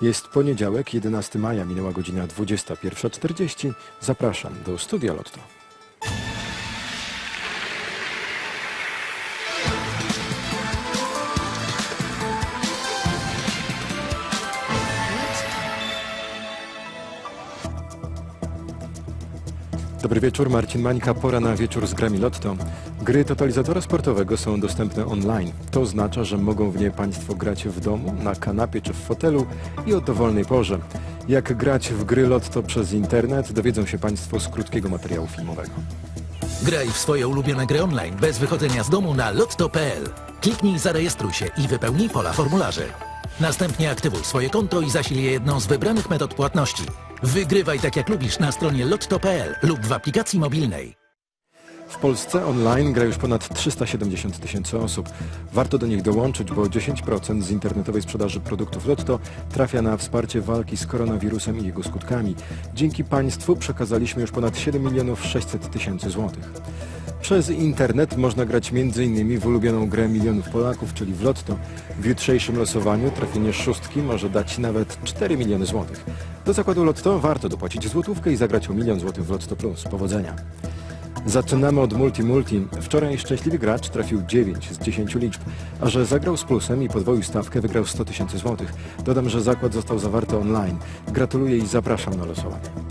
Jest poniedziałek, 11 maja, minęła godzina 21.40. Zapraszam do studia Lotto. Dobry wieczór, Marcin Mańka. Pora na wieczór z grami Lotto. Gry totalizatora sportowego są dostępne online. To oznacza, że mogą w nie Państwo grać w domu, na kanapie czy w fotelu i o dowolnej porze. Jak grać w gry Lotto przez internet, dowiedzą się Państwo z krótkiego materiału filmowego. Graj w swoje ulubione gry online bez wychodzenia z domu na lotto.pl. Kliknij zarejestruj się i wypełnij pola formularzy. Następnie aktywuj swoje konto i zasil je jedną z wybranych metod płatności. Wygrywaj tak jak lubisz na stronie lotto.pl lub w aplikacji mobilnej. W Polsce online gra już ponad 370 tysięcy osób. Warto do nich dołączyć, bo 10% z internetowej sprzedaży produktów Lotto trafia na wsparcie walki z koronawirusem i jego skutkami. Dzięki państwu przekazaliśmy już ponad 7 milionów 600 tysięcy złotych. Przez internet można grać m.in. w ulubioną grę milionów Polaków, czyli w Lotto. W jutrzejszym losowaniu trafienie szóstki może dać nawet 4 miliony złotych. Do zakładu Lotto warto dopłacić złotówkę i zagrać o milion złotych w Lotto Plus. Powodzenia! Zaczynamy od Multi Multi. Wczoraj szczęśliwy gracz trafił 9 z 10 liczb, a że zagrał z plusem i podwoił stawkę, wygrał 100 tysięcy złotych. Dodam, że zakład został zawarty online. Gratuluję i zapraszam na losowanie.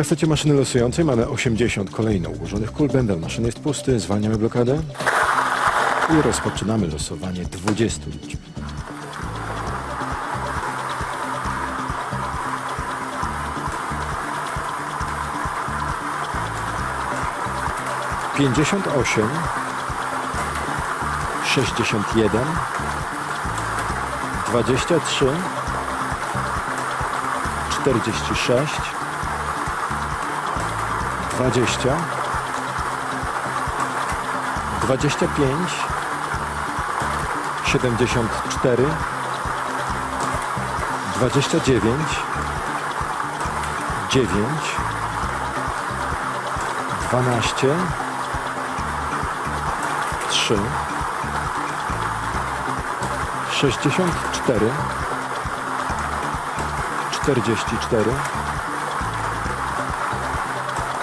Kasecie maszyny losującej mamy 80 kolejno ułożonych kul. Bębel maszyny jest pusty, zwalniamy blokadę i rozpoczynamy losowanie 20 liczb. 58, 61, 23, 46, 20, 25, 74, 29, 9, 12, 3 64 44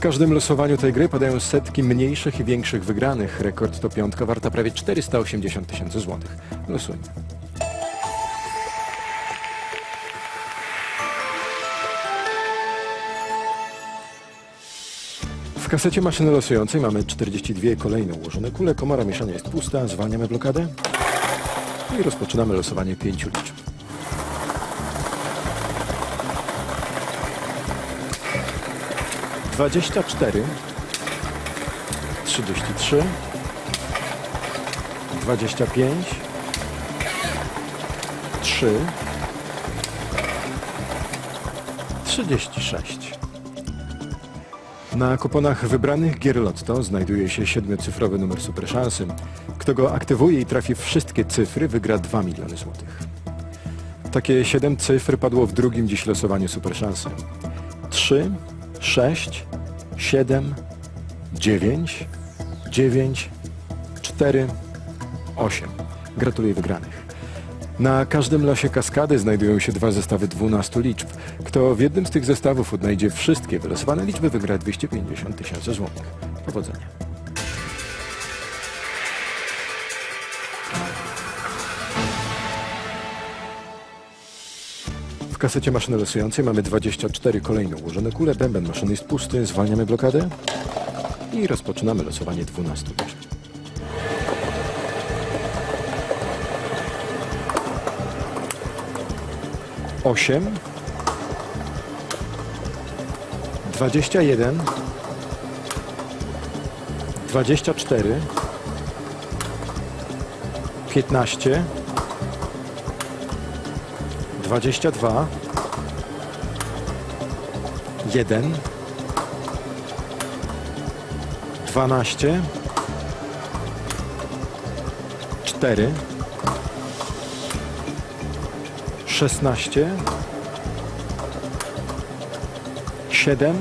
W każdym losowaniu tej gry padają setki mniejszych i większych wygranych. Rekord to piątka warta prawie 480 tysięcy złotych. Losujmy. W kasecie maszyny losującej mamy 42 kolejno ułożone kule. Komora mieszania jest pusta. Zwalniamy blokadę. I rozpoczynamy losowanie pięciu liczb. Dwadzieścia cztery, trzydzieści trzy, dwadzieścia pięć, trzy, trzydzieści sześć. Na kuponach wybranych gier Lotto znajduje się siedmiocyfrowy numer super szansy. Kto go aktywuje i trafi wszystkie cyfry, wygra 2 miliony złotych. Takie 7 cyfr padło w drugim dziś losowaniu super szansy. 3, 6, 7, 9, 9, 4, 8. Gratuluję wygranych. Na każdym losie kaskady znajdują się dwa zestawy 12 liczb. Kto w jednym z tych zestawów odnajdzie wszystkie wylosowane liczby, wygra 250 tysięcy złotych. Kasecie maszyny losującej mamy 24 kolejno ułożone kule. Bęben maszyny jest pusty. Zwalniamy blokadę i rozpoczynamy losowanie 12 liczb. osiem, dwadzieścia jeden, dwadzieścia cztery, 15, 22, 1, 12, 4, 16, 7,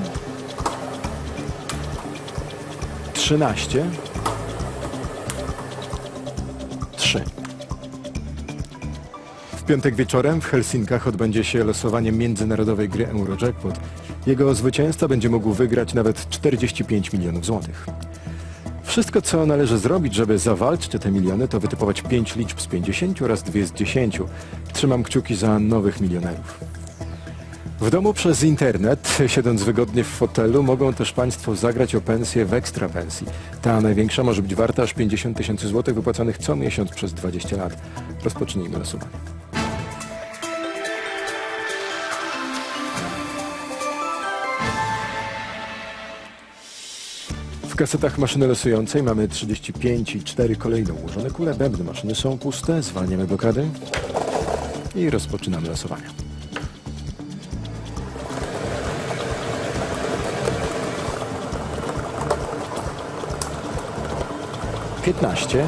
13, piątek wieczorem w Helsinkach odbędzie się losowanie międzynarodowej gry Eurojackpot. Jego zwycięzca będzie mógł wygrać nawet 45 milionów złotych. Wszystko, co należy zrobić, żeby zawalczyć o te miliony, to wytypować 5 liczb z 50 oraz 2 z 10. Trzymam kciuki za nowych milionerów. W domu przez internet, siedząc wygodnie w fotelu, mogą też Państwo zagrać o pensję w ekstra pensji. Ta największa może być warta aż 50 tysięcy złotych wypłacanych co miesiąc przez 20 lat. Rozpocznijmy losowanie. Kasetach maszyny losującej mamy 35 i 4 kolejno ułożone kule. Bębny maszyny są puste, zwalniamy blokady i rozpoczynamy losowanie. Piętnaście.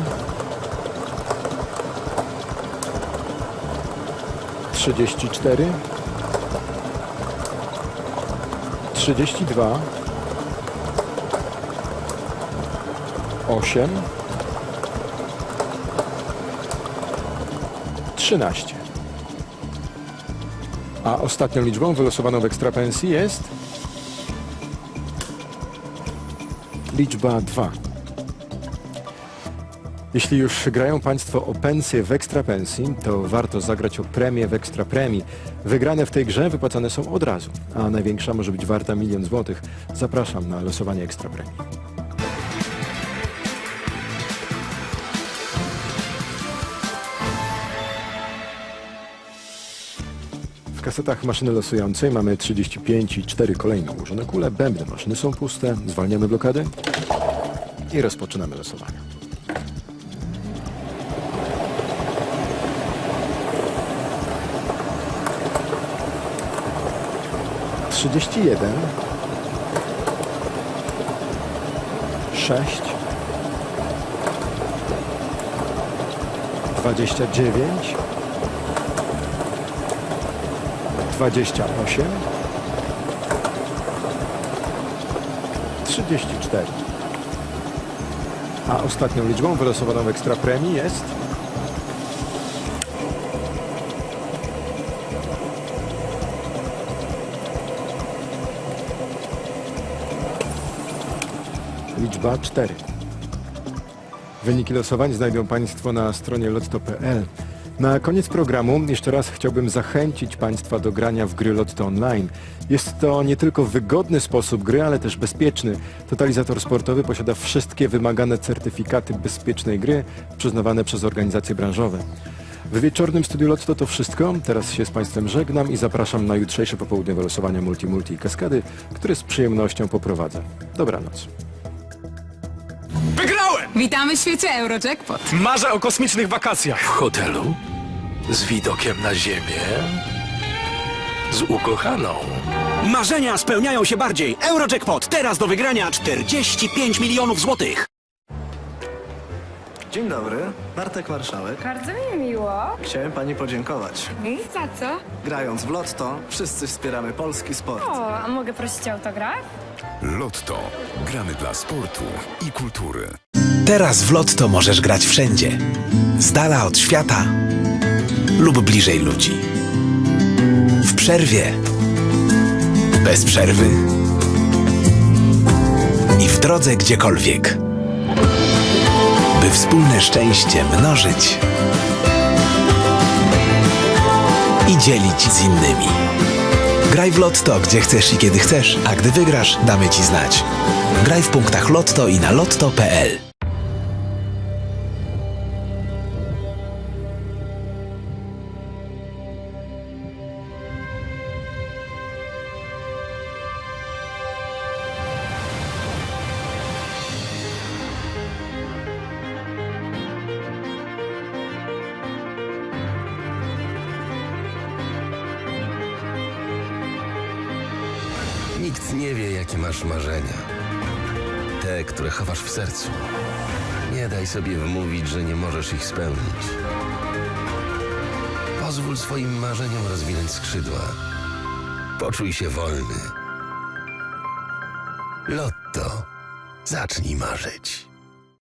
Trzydzieści cztery. Trzydzieści dwa. Osiem. Trzynaście. A ostatnią liczbą wylosowaną w ekstrapensji jest liczba 2. Jeśli już grają Państwo o pensję w ekstrapensji, to warto zagrać o premię w ekstrapremii. Wygrane w tej grze wypłacane są od razu, a największa może być warta milion złotych. Zapraszam na losowanie ekstrapremii. Kasetach maszyny losującej mamy 35 i 4 kolejno ułożone kule. Bębny maszyny są puste. Zwalniamy blokady i rozpoczynamy losowanie. Trzydzieści jeden, sześć, dwadzieścia dziewięć, dwadzieścia osiem, trzydzieści cztery. A ostatnią liczbą wylosowaną w ekstrapremii jest liczba 4. Wyniki losowań znajdą Państwo na stronie lotto.pl. Na koniec programu jeszcze raz chciałbym zachęcić Państwa do grania w gry Lotto Online. Jest to nie tylko wygodny sposób gry, ale też bezpieczny. Totalizator sportowy posiada wszystkie wymagane certyfikaty bezpiecznej gry przyznawane przez organizacje branżowe. W wieczornym studiu Lotto to wszystko. Teraz się z Państwem żegnam i zapraszam na jutrzejsze popołudniowe losowania Multi Multi i Kaskady, które z przyjemnością poprowadzę. Dobranoc. Wygrałem! Witamy w świecie Eurojackpot. Marzę o kosmicznych wakacjach. W hotelu? Z widokiem na ziemię? Z ukochaną? Marzenia spełniają się bardziej. Eurojackpot teraz do wygrania 45 milionów złotych. Dzień dobry, Bartek Marszałek. Bardzo mi miło. Chciałem pani podziękować. Za co? Grając w Lotto, wszyscy wspieramy polski sport. O, a mogę prosić o autograf? Lotto. Gramy dla sportu i kultury. Teraz w Lotto możesz grać wszędzie. Z dala od świata lub bliżej ludzi. W przerwie. Bez przerwy. I w drodze gdziekolwiek. By wspólne szczęście mnożyć i dzielić z innymi. Graj w Lotto, gdzie chcesz i kiedy chcesz, a gdy wygrasz, damy Ci znać. Graj w punktach Lotto i na lotto.pl. nie wie, jakie masz marzenia. Te, które chowasz w sercu. Nie daj sobie wmówić, że nie możesz ich spełnić. Pozwól swoim marzeniom rozwinąć skrzydła. Poczuj się wolny. Lotto. Zacznij marzyć.